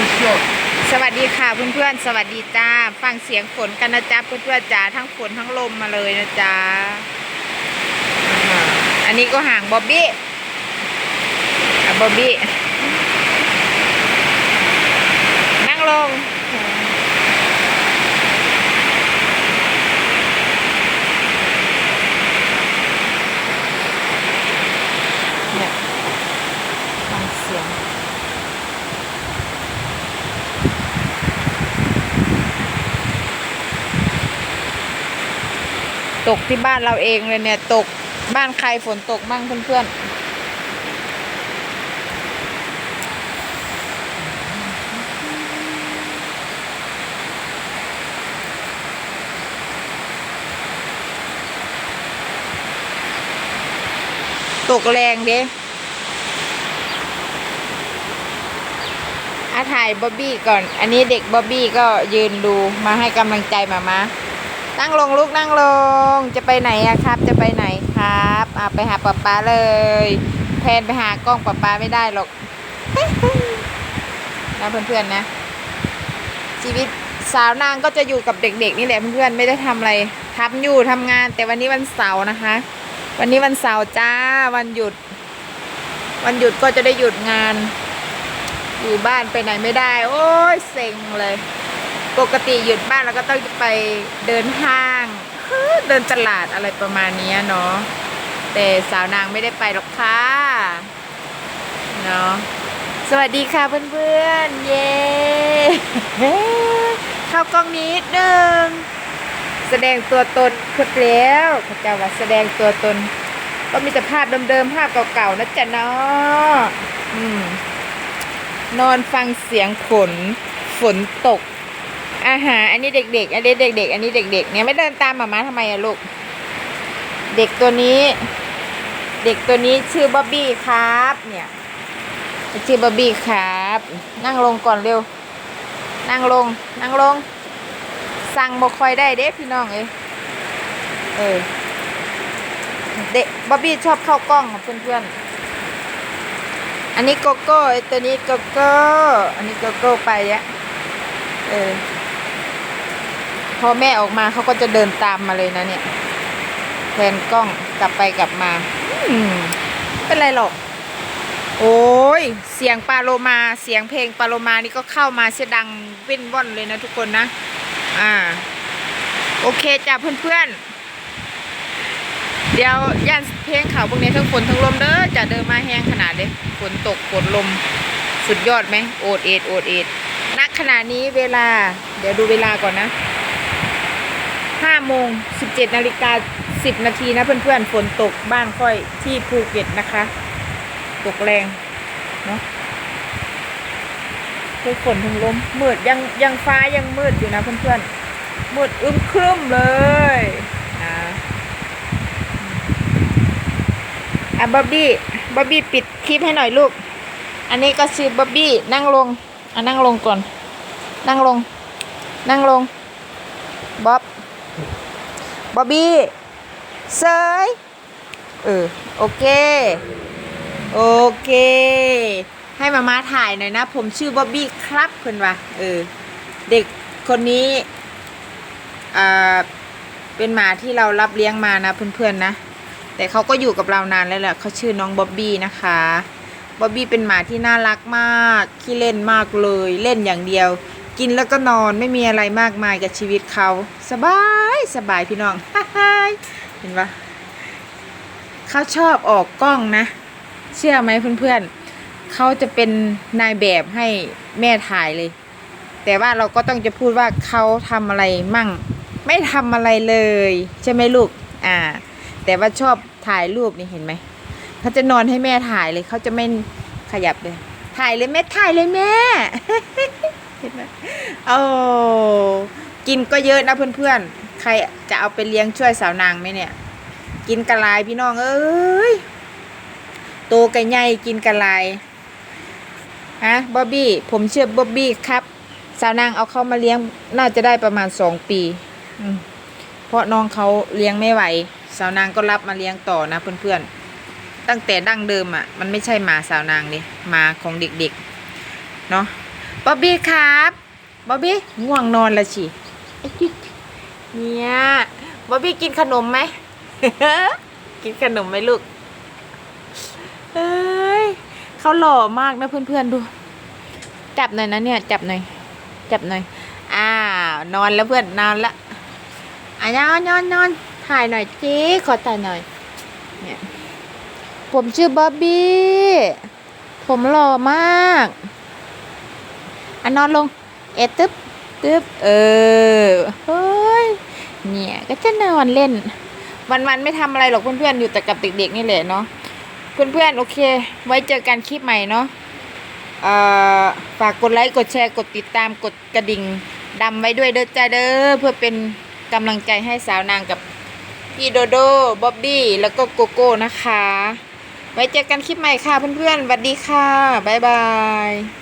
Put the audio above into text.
สวัสดีค่ะเพื่อนๆ สวัสดีจ้า ฟังเสียงฝนกันนะจ๊ะเพื่อนๆจ้าทั้งฝนทั้งลมมาเลยนะจ๊ะอ่าอันนี้ก็ห่างบ๊อบบี้อะบ๊อบบี้นั่งลง เนี่ยฟังเสียง ตกที่บ้านเราเองเลยเนี่ย ตกบ้านใครฝนตกมั่งเพื่อนๆตกแรงเด้อาถ่ายบ๊อบบี้ก่อน อันนี้เด็กบ๊อบบี้ก็ยืนดูมาให้กำลังใจหมามา นั่งลงลูกนั่งลง จะไปไหนอะครับ จะไปไหนครับอะไปหาป๊าป๊าเลย แพนไปหากล้องป๊าป๊าไม่ได้หรอกนะเพื่อนๆนะ ชีวิตสาวนางก็จะอยู่กับเด็กๆนี่แหละเพื่อนๆไม่ได้ทำอะไรทำอยู่ทำงาน แต่วันนี้วันเสาร์นะคะ วันนี้วันเสาร์จ้าวันหยุด วันหยุดก็จะได้หยุดงาน อยู่บ้านไปไหนไม่ได้ โอ้ยเซ็งเลย ปกติหยุดบ้านเราก็ต้องไปเดินห้าง เดินตลาดอะไรประมาณนี้เนาะแต่สาวนางไม่ได้ไปหรอกค่ะเนาะสวัสดีค่ะเพื่อนๆ เย้เข้ากล้องนิดนึงแสดงตัวตนคดแล้วขาเจ้าว่าแสดงตัวตน ก็มีแต่ภาพเดิมๆภาพเก่าๆนะจ๊ะเนาะอืมนอนฟังเสียงฝนฝนตก อาหารอันนี้เด็กๆ อันนี้เด็ก ๆ อันนี้เด็ก ๆ เนี่ยไม่เดินตามหมาม้าทำไมอะลูก เด็กตัวนี้ เด็กตัวนี้ชื่อบ๊อบบี้ครับ เนี่ยชื่อบ๊อบบี้ครับ นั่งลงก่อนเร็ว นั่งลง นั่งลง สั่งบ่ค่อยได้เด้พี่น้องเอ้ยเออเด็กบ๊อบบี้ชอบเข้ากล้องเพื่อนๆ อันนี้โกโก้ไอ้ตัวนี้โกโก้ อันนี้โกโก้ไปอะเออ พอแม่ออกมาเขาก็จะเดินตามมาเลยนะเนี่ยแทนกล้องกลับไปกลับมาอืมเป็นไรหรอก โอ้ย เสียงปลาโลมาเสียงเพลงปลาโลมานี่ก็เข้ามาเสียดังวิ่นว่อนเลยนะทุกคนนะ อ่า โอเคจ้ะเพื่อนๆ เดี๋ยวย่านเพลงเขาพวกนี้ทั้งฝนทั้งลมเด้อจะเดินมาแห้งขนาดเด้ฝนตกฝนลมสุดยอดไหมโอดเอ็ดโอดเอ็ดณขณะนี้เวลา เดี๋ยวดูเวลาก่อนนะ ห้าโมงสิบเจ็ดนาฬิกาสิบนาทีนะเพื่อนๆ ฝนตกบ้านค่อยที่ภูเก็ตนะคะ ตกแรง เนาะคือฝนถึงลมมืดยังยังฟ้ายังมืดอยู่นะเพื่อนๆ มืดอึมครึมเลยนะอะบ๊อบบี้บ๊อบบี้ปิดคลิปให้หน่อยลูก อันนี้ก็ชื่อบ๊อบบี้นั่งลงอะนั่งลงก่อน นั่งลง นั่งลงบ๊อบ บอบบี้เซยเออโอเค โอเค ให้มามาถ่ายหน่อยนะ ผมชื่อบ๊อบบี้ครับเพื่อนวะเออ เด็กคนนี้อ่าเป็นหมาที่เรารับเลี้ยงมานะเพื่อนๆนะ แต่เขาก็อยู่กับเรานานแล้วแหละเขาชื่อน้องบ๊อบบี้นะคะบ๊อบบี้เป็นหมาที่น่ารักมากขี้เล่นมากเลย เล่นอย่างเดียว กินแล้วก็นอนไม่มีอะไรมากมายกับชีวิตเขา สบายสบายพี่น้องเห็นปะเขาชอบออกกล้องนะ เชื่อไหมเพื่อนๆเขาจะเป็นนายแบบให้แม่ถ่ายเลย แต่ว่าเราก็ต้องจะพูดว่าเขาทำอะไรมั่ง ไม่ทำอะไรเลย ใช่ไหมลูกอ่า แต่ว่าชอบถ่ายรูปนี่เห็นไหมเขาจะนอนให้แม่ถ่ายเลยเขาจะไม่ขยับเลย ถ่ายเลยแม่ถ่ายเลยแม่ เห็นไหมโอ้กินก็เยอะนะเพื่อนๆ ใครจะเอาไปเลี้ยงช่วยสาวนางไหมเนี่ย กินกระลายพี่น้องเอ้ย โตกะใหญ่กินกระลายฮะบ๊อบบี้ ผมเชื่อบ๊อบบี้ครับ สาวนางเอาเขามาเลี้ยงน่าจะได้ประมาณสองปี เพราะน้องเขาเลี้ยงไม่ไหว สาวนางก็รับมาเลี้ยงต่อนะเพื่อนๆ ตั้งแต่ดั้งเดิมอะ มันไม่ใช่หมาสาวนางเลยหมาของเด็กๆ เนาะ บ๊อบบี้ครับบ๊อบบี้ง่วงนอนละสิไอ้จิ๊ดเนี่ยบ๊อบบี้กินขนมไหม กินขนมไหมลูก เอ้ยเขาหล่อมากนะเพื่อนๆดู จับหน่อยนะเนี่ย จับหน่อย จับหน่อย อ้าวนอนแล้วเพื่อนนอนละอะนอนนอนนอนถ่ายหน่อยจีขอถ่ายหน่อย เนี่ย ผมชื่อบ๊อบบี้ ผมหล่อมาก อะนอนลง เอะตึ๊บตึ๊บเออเฮ้ยเนี่ยก็จะนอนเล่น วันๆไม่ทำอะไรหรอกเพื่อนๆอยู่แต่กับเด็กๆนี่แหละเนาะเพื่อนๆโอเค ไว้เจอกันคลิปใหม่เนาะเอ่อฝากกดไลค์กดแชร์กดติดตามกดกระดิ่งดำไว้ด้วยเด้อจ้าเด้อเพื่อเป็นกำลังใจให้สาวนางกับพี่โดโดบ๊อบบี้แล้วก็โกโก้นะคะ ไว้เจอกันคลิปใหม่ค่ะเพื่อนๆสวัสดีค่ะ บ๊ายบาย